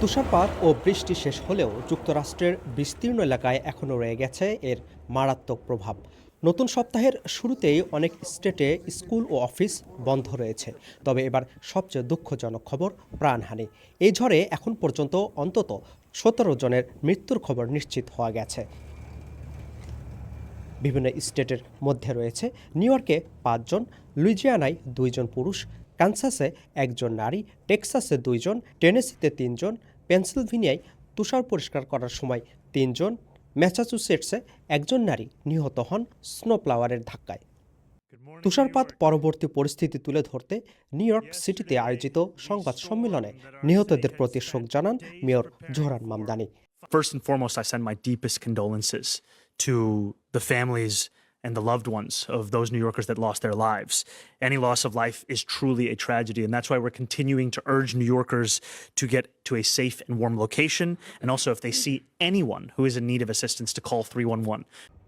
তুষারপাত ও বৃষ্টি শেষ হলেও যুক্তরাষ্ট্রের বিস্তীর্ণ এলাকায় এখনও রয়ে গেছে এর মারাত্মক প্রভাব। নতুন সপ্তাহের শুরুতেই অনেক স্টেটে স্কুল ও অফিস বন্ধ রয়েছে। তবে এবার সবচেয়ে দুঃখজনক খবর, প্রাণহানি। এই ঝড়ে এখন পর্যন্ত অন্তত সতেরো জনের মৃত্যুর খবর নিশ্চিত হওয়া গেছে। বিভিন্ন স্টেটের মধ্যে রয়েছে নিউ ইয়র্কে পাঁচজন লুইজিয়ানায় দুইজন পুরুষ, কানসাসে একজন নারী, টেক্সাসে দুইজন টেনেসিতে তিনজন পেনসিলভেনিয়ায় তুষার পরিষ্কার করার সময় তিনজন ম্যাসাচুসেটসে একজন নারী নিহত হন স্নোফ্লাওয়ারের ধাক্কায়। তুষারপাত পরবর্তী পরিস্থিতি তুলে ধরতে নিউ ইয়র্ক সিটিতে আয়োজিত সংবাদ সম্মেলনে নিহতদের প্রতি শোক জানান mayor Zohran Mamdani. First and foremost, I send my deepest condolences to the families and the loved ones of those New Yorkers that lost their lives. Any loss of life is truly a tragedy, and that's why we're continuing to urge New Yorkers to get to a safe and warm location. And also, if they see anyone who is in need of assistance, to call 311.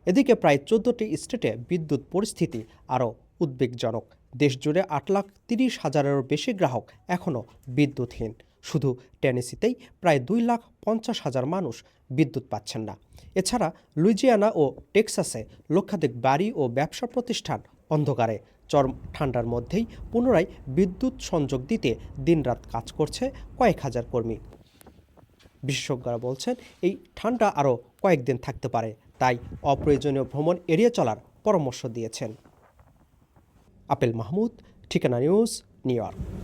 এদিকে প্রায় চোদ্দটি স্টেটে বিদ্যুৎ পরিস্থিতি আরও উদ্বেগজনক দেশজুড়ে আট লাখ তিরিশ হাজারেরও বেশি গ্রাহক এখনও বিদ্যুৎহীন শুধু টেনেসিতেই প্রায় দুই লাখ পঞ্চাশ হাজার মানুষ বিদ্যুৎ পাচ্ছেন না। এছাড়া লুইজিয়ানা ও টেক্সাসে লক্ষাধিক বাড়ি ও ব্যবসা প্রতিষ্ঠান অন্ধকারে। চরম ঠান্ডার মধ্যেই পুনরায় বিদ্যুৎ সংযোগ দিতে দিনরাত কাজ করছে কয়েক হাজার কর্মী। বিশেষজ্ঞরা বলছেন, এই ঠান্ডা আরও কয়েকদিন থাকতে পারে, তাই অপ্রয়োজনীয় ভ্রমণ এড়িয়ে চলার পরামর্শ দিয়েছেন। আপেল মাহমুদ, ঠিকানা নিউজ, নিউ ইয়র্ক।